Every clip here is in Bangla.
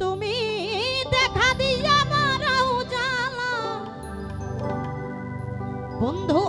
তুমি দেখা দিয়া মারাও জালা বন্ধু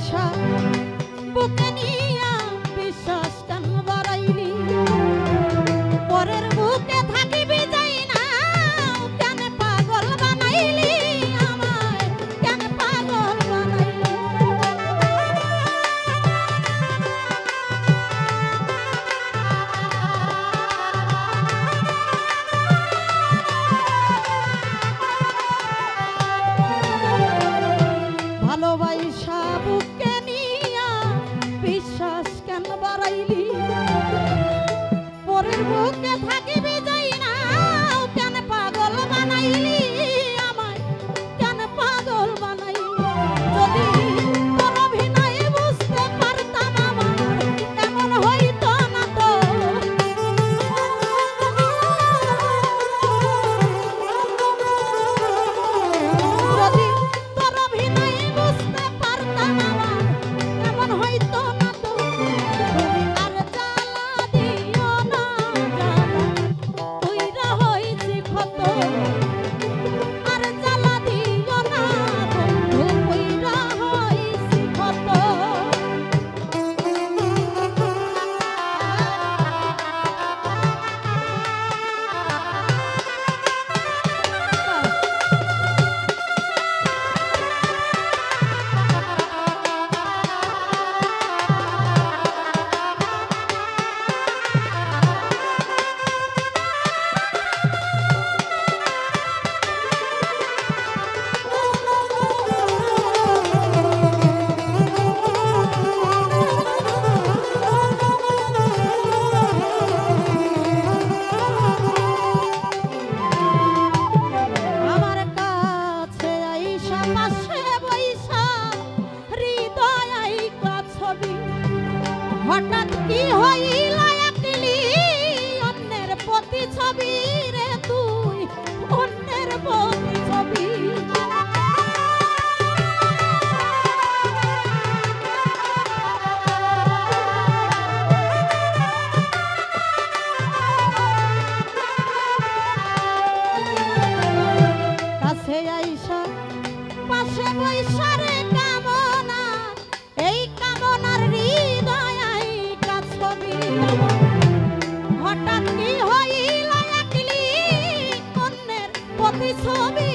আশা বুকে নিয়ে পয়সা বুকে নিয়া বিশ্বাস কেন বাড়াইলি? পরের বুকে থাকিবে আইসা, পাশে বৈশারে কামনা, এই কামনার হৃদয় আইকা ছবি হঠাৎ কি হইল একলি কন্যের প্রতি ছবি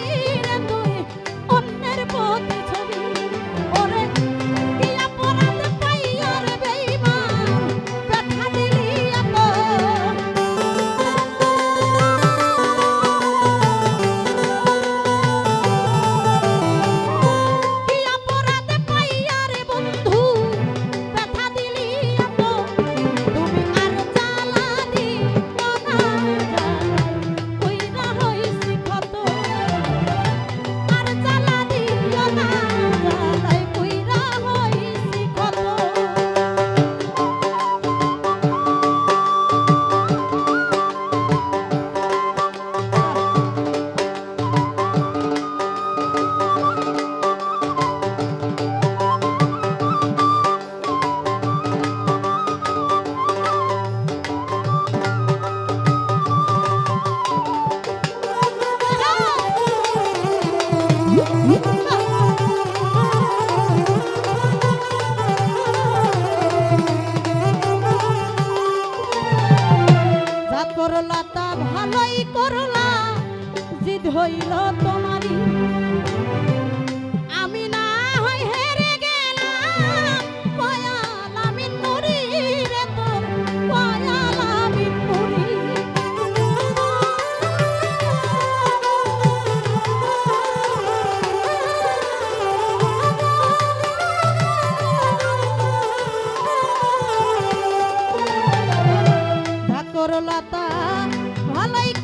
লতা ভালোই করলা। জিদ হইল তোমারই তরলতা ভালাই